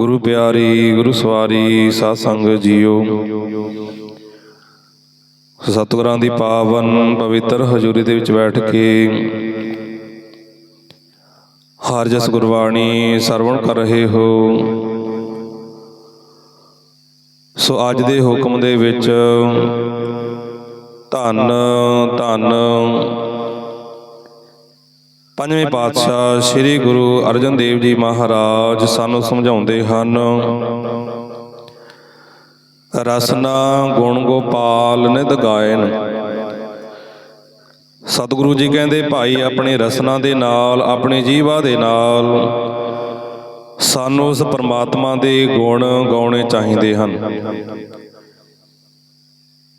ਗੁਰੂ ਪਿਆਰੀ, ਗੁਰੂ ਸਵਾਰੀ ਸਾਧ ਸੰਗਤ ਜੀਓ। ਸਤਿਗੁਰਾਂ ਦੀ ਪਾਵਨ ਪਵਿੱਤਰ ਹਜ਼ੂਰੀ ਦੇ ਵਿੱਚ ਬੈਠ ਕੇ ਹਰ ਜਸ ਗੁਰਬਾਣੀ ਸਰਵਣ ਕਰ ਰਹੇ ਹੋ। ਸੋ ਅੱਜ ਦੇ ਹੁਕਮ ਦੇ ਵਿੱਚ ਧੰਨ ਧੰਨ ਪੰਜਵੇਂ ਪਾਤਸ਼ਾਹ ਸ੍ਰੀ ਗੁਰੂ ਅਰਜਨ ਦੇਵ ਜੀ ਮਹਾਰਾਜ ਸਾਨੂੰ ਸਮਝਾਉਂਦੇ ਹਨ, ਰਸਨਾ ਗੁਣ ਗੋਪਾਲ ਨਿਧ ਗਾਇਨ। ਸਤਿਗੁਰੂ ਜੀ ਕਹਿੰਦੇ, ਭਾਈ, ਆਪਣੇ ਰਸਨਾ ਦੇ ਨਾਲ, ਆਪਣੇ ਜੀਵਾ ਦੇ ਨਾਲ ਸਾਨੂੰ ਉਸ ਪਰਮਾਤਮਾ ਦੇ ਗੁਣ ਗਾਉਣੇ ਚਾਹੀਦੇ ਹਨ।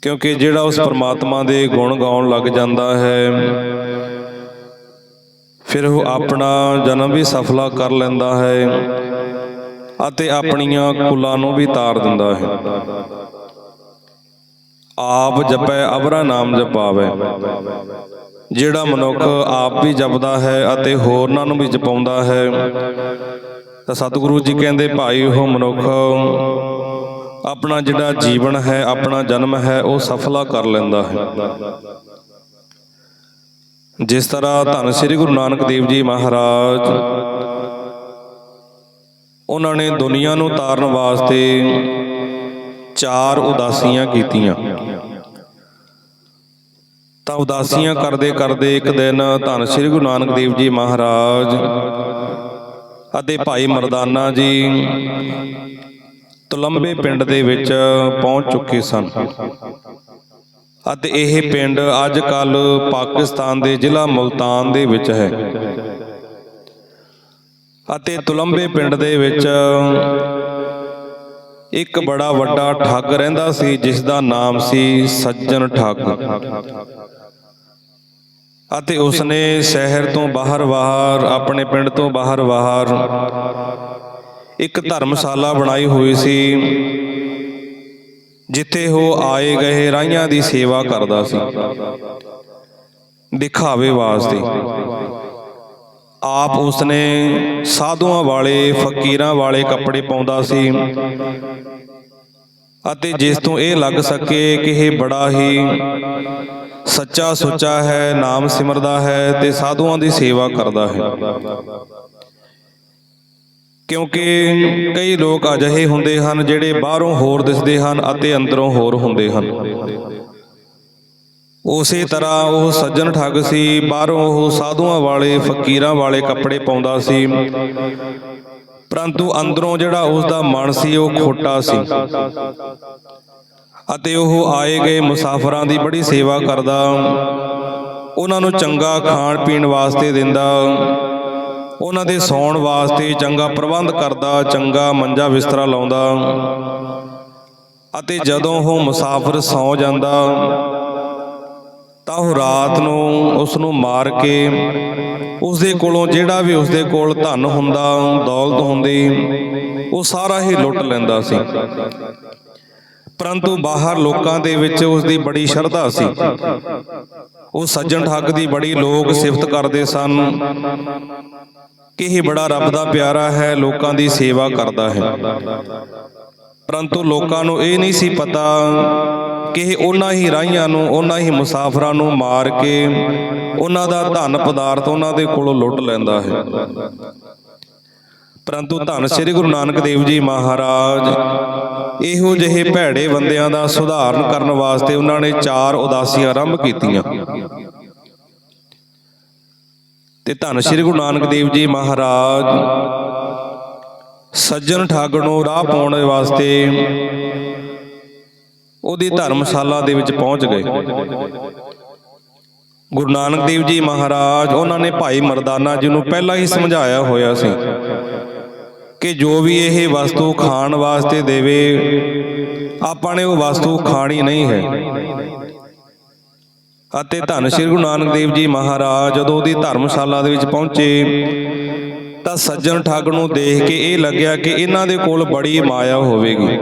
ਕਿਉਂਕਿ ਜਿਹੜਾ ਉਸ ਪਰਮਾਤਮਾ ਦੇ ਗੁਣ ਗਾਉਣ ਲੱਗ ਜਾਂਦਾ ਹੈ ਫਿਰ ਉਹ ਆਪਣਾ ਜਨਮ ਵੀ ਸਫਲਾ ਕਰ ਲੈਂਦਾ ਹੈ ਅਤੇ ਆਪਣੀਆਂ ਕੁਲਾਂ ਨੂੰ ਵੀ ਤਾਰ ਦਿੰਦਾ ਹੈ। ਆਪ ਜਪੈ ਅਵਰਾ ਨਾਮ ਜਪਾਵੇ। ਜਿਹੜਾ ਮਨੁੱਖ ਆਪ ਵੀ ਜਪਦਾ ਹੈ ਅਤੇ ਹੋਰਨਾਂ ਨੂੰ ਵੀ ਜਪਾਉਂਦਾ ਹੈ। ਤਾਂ ਸਤਿਗੁਰੂ ਜੀ ਕਹਿੰਦੇ ਭਾਈ ਉਹ ਮਨੁੱਖ ਆਪਣਾ ਜਿਹੜਾ ਜੀਵਨ ਹੈ ਆਪਣਾ ਜਨਮ ਹੈ ਉਹ ਸਫਲਾ ਕਰ ਲੈਂਦਾ ਹੈ। ਜਿਸ ਤਰ੍ਹਾਂ ਧੰਨ ਸ੍ਰੀ ਗੁਰੂ ਨਾਨਕ ਦੇਵ ਜੀ ਮਹਾਰਾਜ, ਉਹਨਾਂ ਨੇ ਦੁਨੀਆ ਨੂੰ ਤਾਰਨ ਵਾਸਤੇ ਚਾਰ ਉਦਾਸੀਆਂ ਕੀਤੀਆਂ। ਤਾਂ ਉਦਾਸੀਆਂ ਕਰਦੇ ਕਰਦੇ ਇੱਕ ਦਿਨ ਧੰਨ ਸ੍ਰੀ ਗੁਰੂ ਨਾਨਕ ਦੇਵ ਜੀ ਮਹਾਰਾਜ ਅਤੇ ਭਾਈ ਮਰਦਾਨਾ ਜੀ ਤਲੰਬੇ ਪਿੰਡ ਦੇ ਵਿੱਚ ਪਹੁੰਚ ਚੁੱਕੇ ਸਨ। ਅਤੇ ਇਹ ਪਿੰਡ ਅੱਜ ਕੱਲ ਪਾਕਿਸਤਾਨ ਦੇ ਜ਼ਿਲ੍ਹਾ ਮੁਲਤਾਨ ਦੇ ਵਿੱਚ ਹੈ। ਅਤੇ ਤੁਲੰਬੇ ਪਿੰਡ ਦੇ ਵਿੱਚ ਇੱਕ ਬੜਾ ਵੱਡਾ ਠੱਗ ਰਹਿੰਦਾ ਸੀ ਜਿਸ ਦਾ ਨਾਮ ਸੀ ਸੱਜਣ ਠੱਗ। ਅਤੇ ਉਸਨੇ ਸ਼ਹਿਰ ਤੋਂ ਬਾਹਰ-ਬਾਹਰ ਆਪਣੇ ਪਿੰਡ ਤੋਂ ਬਾਹਰ-ਬਾਹਰ ਇੱਕ ਧਰਮਸ਼ਾਲਾ ਬਣਾਈ ਹੋਈ ਸੀ। ਜਿੱਥੇ ਉਹ ਆਏ ਗਏ ਰਾਈਆਂ ਦੀ ਸੇਵਾ ਕਰਦਾ ਸੀ। ਦਿਖਾਵੇ ਵਾਸਤੇ ਆਪ ਉਸਨੇ ਸਾਧੂਆਂ ਵਾਲੇ, ਫਕੀਰਾਂ ਵਾਲੇ ਕੱਪੜੇ ਪਾਉਂਦਾ ਸੀ। ਅਤੇ ਜਿਸ ਤੋਂ ਇਹ ਲੱਗ ਸਕੇ ਕਿ ਇਹ ਬੜਾ ਹੀ ਸੱਚਾ ਸੁੱਚਾ ਹੈ, ਨਾਮ ਸਿਮਰਦਾ ਹੈ ਤੇ ਸਾਧੂਆਂ ਦੀ ਸੇਵਾ ਕਰਦਾ ਹੈ। ਕਿਉਂਕਿ ਕਈ ਲੋਕ ਅਜਿਹੇ ਹੁੰਦੇ ਹਨ ਜਿਹੜੇ ਬਾਹਰੋਂ ਹੋਰ ਦਿਸਦੇ ਹਨ ਅਤੇ ਅੰਦਰੋਂ ਹੋਰ ਹੁੰਦੇ ਹਨ। ਉਸੇ ਤਰ੍ਹਾਂ ਉਹ ਸੱਜਣ ਠੱਗ ਸੀ, ਬਾਹਰੋਂ ਉਹ ਸਾਧੂਆਂ ਵਾਲੇ, ਫਕੀਰਾਂ ਵਾਲੇ ਕੱਪੜੇ ਪਾਉਂਦਾ ਸੀ। ਪਰੰਤੂ ਅੰਦਰੋਂ ਜਿਹੜਾ ਉਸ ਦਾ ਮਨ ਸੀ, ਉਹ ਖੋਟਾ ਸੀ। ਅਤੇ ਉਹ ਆਏ ਗਏ ਮੁਸਾਫਰਾਂ ਦੀ ਬੜੀ ਸੇਵਾ ਕਰਦਾ। ਉਹਨਾਂ ਨੂੰ ਚੰਗਾ ਖਾਣ ਪੀਣ ਵਾਸਤੇ ਦਿੰਦਾ। ਉਹਨਾਂ ਦੇ ਸੌਣ ਵਾਸਤੇ ਚੰਗਾ ਪ੍ਰਬੰਧ ਕਰਦਾ, ਚੰਗਾ ਮੰਜਾ ਬਿਸਤਰਾ ਲਾਉਂਦਾ। ਅਤੇ ਜਦੋਂ ਉਹ ਮੁਸਾਫਰ ਸੌ ਜਾਂਦਾ, ਤਾਂ ਉਹ ਰਾਤ ਨੂੰ ਉਸ ਨੂੰ ਮਾਰ ਕੇ ਉਸ ਦੇ ਕੋਲੋਂ ਜਿਹੜਾ ਵੀ ਉਸ ਦੇ ਕੋਲ ਧਨ ਹੁੰਦਾ, ਦੌਲਤ ਹੁੰਦੀ, ਉਹ ਸਾਰਾ ਹੀ ਲੁੱਟ ਲੈਂਦਾ ਸੀ। ਪਰੰਤੂ ਬਾਹਰ ਲੋਕਾਂ ਦੇ ਵਿੱਚ ਉਸ ਦੀ ਬੜੀ ਸ਼ਰਧਾ ਸੀ। ਉਹ ਸੱਜਣ ਠੱਗ ਦੀ ਬੜੀ ਲੋਕ ਸਿਫਤ ਕਰਦੇ ਸਨ। ਕਿ ਇਹ ਬੜਾ ਰੱਬ ਦਾ ਪਿਆਰਾ ਹੈ, ਲੋਕਾਂ ਦੀ ਸੇਵਾ ਕਰਦਾ ਹੈ। ਪਰੰਤੂ ਲੋਕਾਂ ਨੂੰ ਇਹ ਨਹੀਂ ਸੀ ਪਤਾ ਕਿ ਇਹ ਉਹਨਾਂ ਹੀ ਰਾਹੀਆਂ ਨੂੰ, ਉਹਨਾਂ ਹੀ ਮੁਸਾਫਰਾਂ ਨੂੰ ਮਾਰ ਕੇ ਉਹਨਾਂ ਦਾ ਧਨ ਪਦਾਰਥ ਉਹਨਾਂ ਦੇ ਕੋਲੋਂ ਲੁੱਟ ਲੈਂਦਾ ਹੈ। ਪਰੰਤੂ ਧੰਨ ਸ੍ਰੀ ਗੁਰੂ ਨਾਨਕ ਦੇਵ ਜੀ ਮਹਾਰਾਜ, ਇਹੋ ਜਿਹੇ ਭੈੜੇ ਬੰਦਿਆਂ ਦਾ ਸੁਧਾਰਨ ਕਰਨ ਵਾਸਤੇ ਉਹਨਾਂ ਨੇ ਚਾਰ ਉਦਾਸੀਆਂ ਆਰੰਭ ਕੀਤੀਆਂ। ਤੇ ਧੰਨ ਸ੍ਰੀ ਗੁਰੂ ਨਾਨਕ ਦੇਵ ਜੀ ਮਹਾਰਾਜ। ਸੱਜਣ ਠਾਗ ਨੂੰ ਰਾਹ ਪਾਉਣ ਵਾਸਤੇ ਉਹਦੀ ਧਰਮਸ਼ਾਲਾ ਦੇ ਵਿੱਚ ਪਹੁੰਚ ਗਏ। ਗੁਰੂ ਨਾਨਕ ਦੇਵ ਜੀ ਮਹਾਰਾਜ, ਉਹਨਾਂ ਨੇ ਭਾਈ ਮਰਦਾਨਾ ਜੀ ਨੂੰ ਪਹਿਲਾਂ ਹੀ ਸਮਝਾਇਆ ਹੋਇਆ ਸੀ ਕਿ ਜੋ ਵੀ ਇਹ ਵਸਤੂ ਖਾਣ ਵਾਸਤੇ ਦੇਵੇ, ਆਪਾਂ ਨੇ ਉਹ ਵਸਤੂ ਖਾਣੀ ਨਹੀਂ ਹੈ। ਅਤੇ ਧੰਨ ਸ੍ਰੀ ਗੁਰੂ ਨਾਨਕ ਦੇਵ ਜੀ ਮਹਾਰਾਜ, ਜਦੋਂ ਉਹਦੀ ਧਰਮਸ਼ਾਲਾ ਦੇ ਵਿੱਚ ਪਹੁੰਚੇ, ਤਾਂ ਸੱਜਣ ਠੱਗ ਨੂੰ ਦੇਖ ਕੇ ਇਹ ਲੱਗਿਆ ਕਿ ਇਹਨਾਂ ਦੇ ਕੋਲ ਬੜੀ ਮਾਇਆ ਹੋਵੇਗੀ।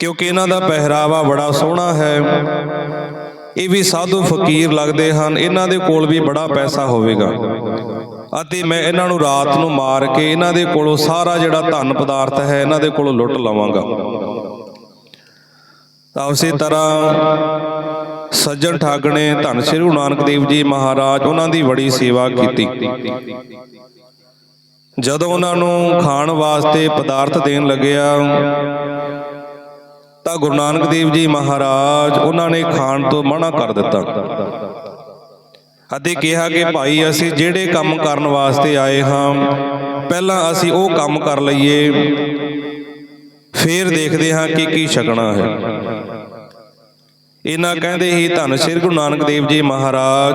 ਕਿਉਂਕਿ ਇਹਨਾਂ ਦਾ ਪਹਿਰਾਵਾ ਬੜਾ ਸੋਹਣਾ ਹੈ। ਇਹ ਵੀ ਸਾਧੂ ਫਕੀਰ ਲੱਗਦੇ ਹਨ, ਇਹਨਾਂ ਦੇ ਕੋਲ ਵੀ ਬੜਾ ਪੈਸਾ ਹੋਵੇਗਾ। ਅਤੇ ਮੈਂ ਇਹਨਾਂ ਨੂੰ ਰਾਤ ਨੂੰ ਮਾਰ ਕੇ ਇਹਨਾਂ ਦੇ ਕੋਲੋਂ ਸਾਰਾ ਜਿਹੜਾ ਧਨ ਪਦਾਰਥ ਹੈ, ਇਹਨਾਂ ਦੇ ਕੋਲੋਂ ਲੁੱਟ ਲਵਾਂਗਾ। ਤਾਂ ਉਸੇ ਤਰ੍ਹਾਂ ਸੱਜਣ ਠੱਗ ਨੇ ਧੰਨ ਸ੍ਰੀ ਗੁਰੂ ਨਾਨਕ ਦੇਵ ਜੀ ਮਹਾਰਾਜ ਉਹਨਾਂ ਦੀ ਬੜੀ ਸੇਵਾ ਕੀਤੀ। ਜਦੋਂ ਉਹਨਾਂ ਨੂੰ ਖਾਣ ਵਾਸਤੇ ਪਦਾਰਥ ਦੇਣ ਲੱਗਿਆ, ਤਾਂ ਗੁਰੂ ਨਾਨਕ ਦੇਵ ਜੀ ਮਹਾਰਾਜ ਉਹਨਾਂ ਨੇ ਖਾਣ ਤੋਂ ਮਨਾ ਕਰ ਦਿੱਤਾ। ਅਤੇ ਕਿਹਾ ਕਿ ਭਾਈ, ਅਸੀਂ ਜਿਹੜੇ ਕੰਮ ਕਰਨ ਵਾਸਤੇ ਆਏ ਹਾਂ, ਪਹਿਲਾਂ ਅਸੀਂ ਉਹ ਕੰਮ ਕਰ ਲਈਏ, ਫਿਰ ਦੇਖਦੇ ਹਾਂ ਕਿ ਕੀ ਛਕਣਾ ਹੈ। ਇਹਨਾਂ ਕਹਿੰਦੇ ਹੀ ਧੰਨ ਸ੍ਰੀ ਗੁਰੂ ਨਾਨਕ ਦੇਵ ਜੀ ਮਹਾਰਾਜ।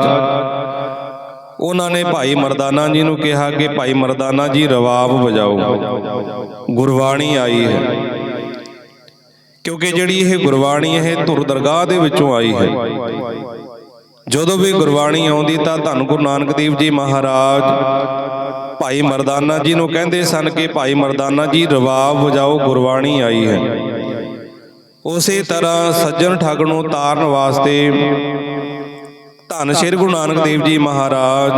ਉਹਨਾਂ ਨੇ ਭਾਈ ਮਰਦਾਨਾ ਜੀ ਨੂੰ ਕਿਹਾ ਕਿ ਭਾਈ ਮਰਦਾਨਾ ਜੀ ਰਵਾਬ ਵਜਾਓ। ਗੁਰਬਾਣੀ ਆਈ ਹੈ। ਕਿਉਂਕਿ ਜਿਹੜੀ ਇਹ ਗੁਰਬਾਣੀ ਇਹ ਧੁਰ ਦਰਗਾਹ ਦੇ ਵਿੱਚੋਂ ਆਈ ਹੈ। ਜਦੋਂ ਵੀ ਗੁਰਬਾਣੀ ਆਉਂਦੀ ਤਾਂ ਧੰਨ ਗੁਰੂ ਨਾਨਕ ਦੇਵ ਜੀ ਮਹਾਰਾਜ ਭਾਈ ਮਰਦਾਨਾ ਜੀ ਨੂੰ ਕਹਿੰਦੇ ਸਨ ਕਿ ਭਾਈ ਮਰਦਾਨਾ ਜੀ ਰਵਾਬ ਵਜਾਓ ਗੁਰਬਾਣੀ ਆਈ ਹੈ। ਉਸੇ ਤਰ੍ਹਾਂ ਸੱਜਣ ਠੱਗ ਨੂੰ ਤਾਰਨ ਵਾਸਤੇ ਧੰਨ ਸ਼੍ਰੀ ਗੁਰੂ ਨਾਨਕ ਦੇਵ ਜੀ ਮਹਾਰਾਜ।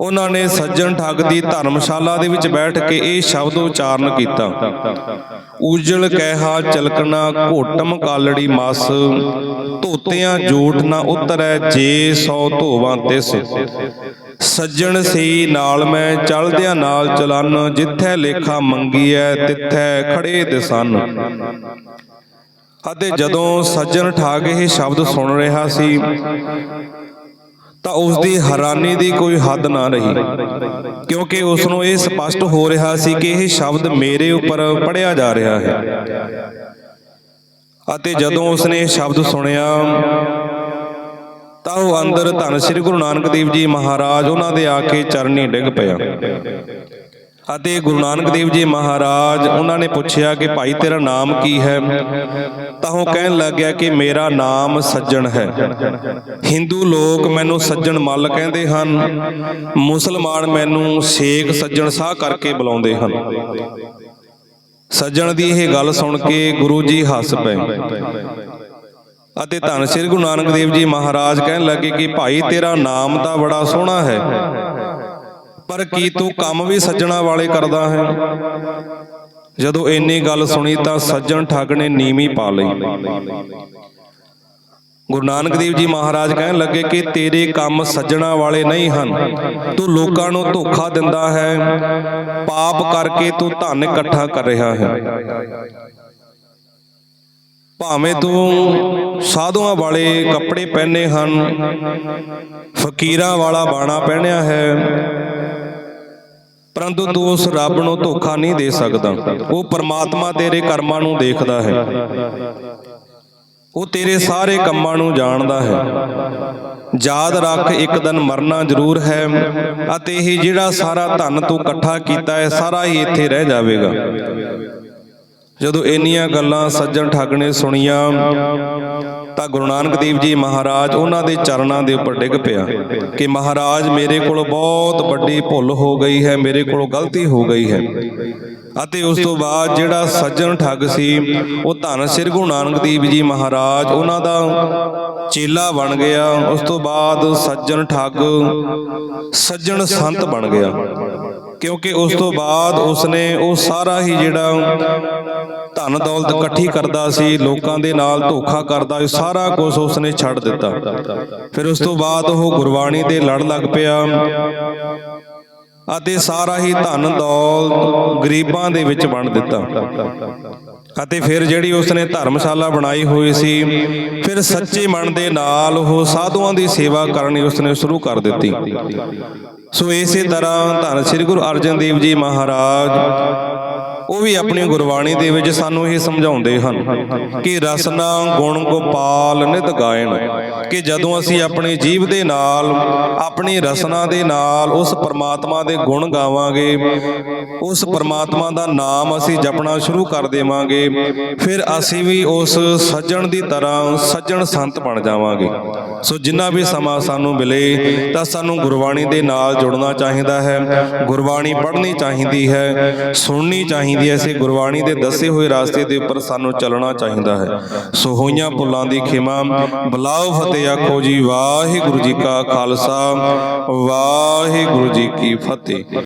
ਉਹਨਾਂ ਨੇ ਸੱਜਣ ਠੱਗ ਦੀ ਧਰਮਸ਼ਾਲਾ ਦੇ ਵਿੱਚ ਬੈਠ ਕੇ ਇਹ ਸ਼ਬਦ ਉਚਾਰਨ ਕੀਤਾ। ਉਜਲ ਕਹਿਹਾ ਚਲਕਣਾ ਘੋਟਮ ਕਾਲੜੀ ਮਸ, ਧੋਤਿਆਂ ਜੂਠ ਨਾ ਉਤਰੈ ਜੇ ਸੌ ਧੋਵਾਂ ਤਿਸ ਸੱਜਣ ਸੀ ਨਾਲ ਮੈਂ ਚਲਦਿਆਂ ਨਾਲ ਚਲਨ, ਜਿੱਥੈ ਲੇਖਾ ਮੰਗੀਐ ਤਿੱਥੈ ਖੜੇ ਦਿਸਨ। ਅਤੇ ਜਦੋਂ ਸੱਜਣ ਠਾਗ ਇਹ ਸ਼ਬਦ ਸੁਣ ਰਿਹਾ ਸੀ, ਤਾਂ ਉਸ ਦੀ ਹੈਰਾਨੀ ਦੀ ਕੋਈ ਹੱਦ ਨਾ ਰਹੀ, ਕਿਉਂਕਿ ਉਸ ਨੂੰ ਇਹ ਸਪਸ਼ਟ ਹੋ ਰਿਹਾ ਸੀ ਕਿ ਇਹ ਸ਼ਬਦ ਮੇਰੇ ਉੱਪਰ ਪੜਿਆ ਜਾ ਰਿਹਾ ਹੈ। ਅਤੇ ਜਦੋਂ ਉਸ ਨੇ ਇਹ ਸ਼ਬਦ ਸੁਣਿਆ, ਤਾਂ ਉਹ ਅੰਦਰ ਧੰਨ ਸ੍ਰੀ ਗੁਰੂ ਨਾਨਕ ਦੇਵ ਜੀ ਮਹਾਰਾਜ ਉਹਨਾਂ ਦੇ ਆ ਕੇ ਚਰਨੀ ਡਿੱਗ ਪਿਆ। ਅਤੇ ਗੁਰੂ ਨਾਨਕ ਦੇਵ ਜੀ ਮਹਾਰਾਜ ਉਹਨਾਂ ਨੇ ਪੁੱਛਿਆ ਕਿ ਭਾਈ ਤੇਰਾ ਨਾਮ ਕੀ ਹੈ? ਤਾਂ ਉਹ ਕਹਿਣ ਲੱਗ ਗਿਆ ਕਿ ਮੇਰਾ ਨਾਮ ਸੱਜਣ ਹੈ। ਹਿੰਦੂ ਲੋਕ ਮੈਨੂੰ ਸੱਜਣ ਮੱਲ ਕਹਿੰਦੇ ਹਨ। ਮੁਸਲਮਾਨ ਮੈਨੂੰ ਸ਼ੇਖ ਸੱਜਣ ਸਾਹ ਕਰਕੇ ਬੁਲਾਉਂਦੇ ਹਨ। ਸੱਜਣ ਦੀ ਇਹ ਗੱਲ ਸੁਣ ਕੇ ਗੁਰੂ ਜੀ ਹੱਸ ਪਏ। ਅਤੇ ਧੰਨ ਸ੍ਰੀ ਗੁਰੂ ਨਾਨਕ ਦੇਵ ਜੀ ਮਹਾਰਾਜ ਕਹਿਣ ਲੱਗੇ ਕਿ ਭਾਈ ਤੇਰਾ ਨਾਮ ਤਾਂ ਬੜਾ ਸੋਹਣਾ ਹੈ। ਪਰ ਕੀ ਤੂੰ ਕੰਮ ਵੀ ਸੱਜਣਾ ਵਾਲੇ ਕਰਦਾ ਹੈ? ਜਦੋਂ ਇੰਨੀ ਗੱਲ ਸੁਣੀ ਤਾਂ ਸੱਜਣ ਠੱਗ ਨੇ ਨੀਵੀਂ ਪਾ ਲਈ। ਗੁਰੂ ਨਾਨਕ ਦੇਵ ਜੀ ਮਹਾਰਾਜ ਕਹਿਣ ਲੱਗੇ ਕਿ ਤੇਰੇ ਕੰਮ ਸੱਜਣਾ ਵਾਲੇ ਨਹੀਂ ਹਨ। ਤੂੰ ਲੋਕਾਂ ਨੂੰ ਧੋਖਾ ਦਿੰਦਾ ਹੈ। ਪਾਪ ਕਰਕੇ ਤੂੰ ਧਨ ਇਕੱਠਾ ਕਰ ਰਿਹਾ ਹੈ। ਭਾਵੇਂ ਤੂੰ ਸਾਧੂਆਂ ਵਾਲੇ ਕੱਪੜੇ ਪਹਿਨੇ ਹਨ, ਫਕੀਰਾਂ ਵਾਲਾ ਬਾਣਾ ਪਹਿਨਿਆ ਹੈ ਪਰੰਤੂ ਤੂੰ ਉਸ ਰੱਬ ਨੂੰ ਧੋਖਾ ਨਹੀਂ ਦੇ ਸਕਦਾ। ਉਹ ਪਰਮਾਤਮਾ ਤੇਰੇ ਕਰਮਾਂ ਨੂੰ ਦੇਖਦਾ ਹੈ। ਉਹ ਤੇਰੇ ਸਾਰੇ ਕੰਮਾਂ ਨੂੰ ਜਾਣਦਾ ਹੈ। ਯਾਦ ਰੱਖ, ਇੱਕ ਦਿਨ ਮਰਨਾ ਜ਼ਰੂਰ ਹੈ ਅਤੇ ਇਹ ਜਿਹੜਾ ਸਾਰਾ ਧਨ ਤੂੰ ਇਕੱਠਾ ਕੀਤਾ ਹੈ, ਸਾਰਾ ਹੀ ਇੱਥੇ ਰਹਿ ਜਾਵੇਗਾ। ਜਦੋਂ ਇੰਨੀਆਂ ਗੱਲਾਂ ਸੱਜਣ ਠੱਗ ਨੇ ਸੁਣੀਆਂ ਤਾਂ ਗੁਰੂ ਨਾਨਕ ਦੇਵ ਜੀ ਮਹਾਰਾਜ ਉਹਨਾਂ ਦੇ ਚਰਨਾਂ ਦੇ ਉੱਪਰ ਡਿੱਗ ਪਿਆ ਕਿ ਮਹਾਰਾਜ, ਮੇਰੇ ਕੋਲ ਬਹੁਤ ਵੱਡੀ ਭੁੱਲ ਹੋ ਗਈ ਹੈ, ਮੇਰੇ ਕੋਲੋਂ ਗਲਤੀ ਹੋ ਗਈ ਹੈ। ਅਤੇ ਉਸ ਤੋਂ ਬਾਅਦ ਜਿਹੜਾ ਸੱਜਣ ਠੱਗ ਸੀ, ਉਹ ਧੰਨ ਸ੍ਰੀ ਗੁਰੂ ਨਾਨਕ ਦੇਵ ਜੀ ਮਹਾਰਾਜ ਉਹਨਾਂ ਦਾ ਚੇਲਾ ਬਣ ਗਿਆ। ਉਸ ਤੋਂ ਬਾਅਦ ਸੱਜਣ ਠੱਗ ਸੱਜਣ ਸੰਤ ਬਣ ਗਿਆ। ਕਿਉਂਕਿ ਉਸ ਤੋਂ ਬਾਅਦ ਉਸਨੇ ਉਹ ਸਾਰਾ ਹੀ ਜਿਹੜਾ ਧਨ ਦੌਲਤ ਇਕੱਠੀ ਕਰਦਾ ਸੀ, ਲੋਕਾਂ ਦੇ ਨਾਲ ਧੋਖਾ ਕਰਦਾ ਸੀ ਸਾਰਾ ਕੁਝ ਉਸਨੇ ਛੱਡ ਦਿੱਤਾ। ਫਿਰ ਉਸ ਤੋਂ ਬਾਅਦ ਉਹ ਗੁਰਬਾਣੀ 'ਤੇ ਲੜ ਲੱਗ ਪਿਆ ਅਤੇ ਸਾਰਾ ਹੀ ਧਨ ਦੌਲਤ ਗਰੀਬਾਂ ਦੇ ਵਿੱਚ ਵੰਡ ਦਿੱਤਾ। ਅਤੇ ਫਿਰ ਜਿਹੜੀ ਉਸਨੇ ਧਰਮਸ਼ਾਲਾ ਬਣਾਈ ਹੋਈ ਸੀ, ਫਿਰ ਸੱਚੇ ਮਨ ਦੇ ਨਾਲ ਉਹ ਸਾਧੂਆਂ ਦੀ ਸੇਵਾ ਕਰਨੀ ਉਸਨੇ ਸ਼ੁਰੂ ਕਰ ਦਿੱਤੀ। ਸੋ ਇਸੇ ਤਰ੍ਹਾਂ ਧੰਨ ਸ੍ਰੀ ਗੁਰੂ ਅਰਜਨ ਦੇਵ ਜੀ ਮਹਾਰਾਜ ਉਹ ਵੀ ਆਪਣੀ ਗੁਰਬਾਣੀ ਦੇ ਵਿੱਚ ਸਾਨੂੰ ਇਹ ਸਮਝਾਉਂਦੇ ਹਨ ਕਿ ਰਸਨਾ ਗੁਣ ਗੋਪਾਲ ਨਿਤ ਗਾਇਨ ਕਿ ਜਦੋਂ ਅਸੀਂ ਆਪਣੇ ਜੀਵ ਦੇ ਨਾਲ ਆਪਣੀ ਰਸਨਾ ਦੇ ਨਾਲ ਉਸ ਪਰਮਾਤਮਾ ਦੇ ਗੁਣ ਗਾਵਾਂਗੇ। ਉਸ ਪਰਮਾਤਮਾ ਦਾ ਨਾਮ ਅਸੀਂ ਜਪਣਾ ਸ਼ੁਰੂ ਕਰ ਦੇਵਾਂਗੇ। ਫਿਰ ਅਸੀਂ ਵੀ ਉਸ ਸੱਜਣ ਦੀ ਤਰ੍ਹਾਂ ਸੱਜਣ ਸੰਤ ਬਣ ਜਾਵਾਂਗੇ। ਸੋ ਜਿੰਨਾ ਵੀ ਸਮਾਂ ਸਾਨੂੰ ਮਿਲੇ ਤਾਂ ਸਾਨੂੰ ਗੁਰਬਾਣੀ ਦੇ ਨਾਲ ਜੁੜਨਾ ਚਾਹੀਦਾ ਹੈ। ਗੁਰਬਾਣੀ ਪੜ੍ਹਨੀ ਚਾਹੀਦੀ ਹੈ। ਸੁਣਨੀ ਚਾਹੀਦੀ ਚਾਹੀਦੀ ਹੈ ਗੁਰਬਾਣੀ ਦੇ ਦੱਸੇ ਹੋਏ ਰਾਸਤੇ ਦੇ ਉੱਪਰ ਸਾਨੂੰ ਚੱਲਣਾ ਚਾਹੀਦਾ ਹੈ। ਸੋ ਹੋਈਆਂ ਭੁੱਲਾਂ ਦੀ ਖਿਮਾ, ਬਲਾਓ ਫਤਿਹ ਆਖੋ ਜੀ, ਵਾਹਿਗੁਰੂ ਜੀ ਕਾ ਖਾਲਸਾ, ਵਾਹਿਗੁਰੂ ਜੀ ਕੀ ਫਤਿਹ।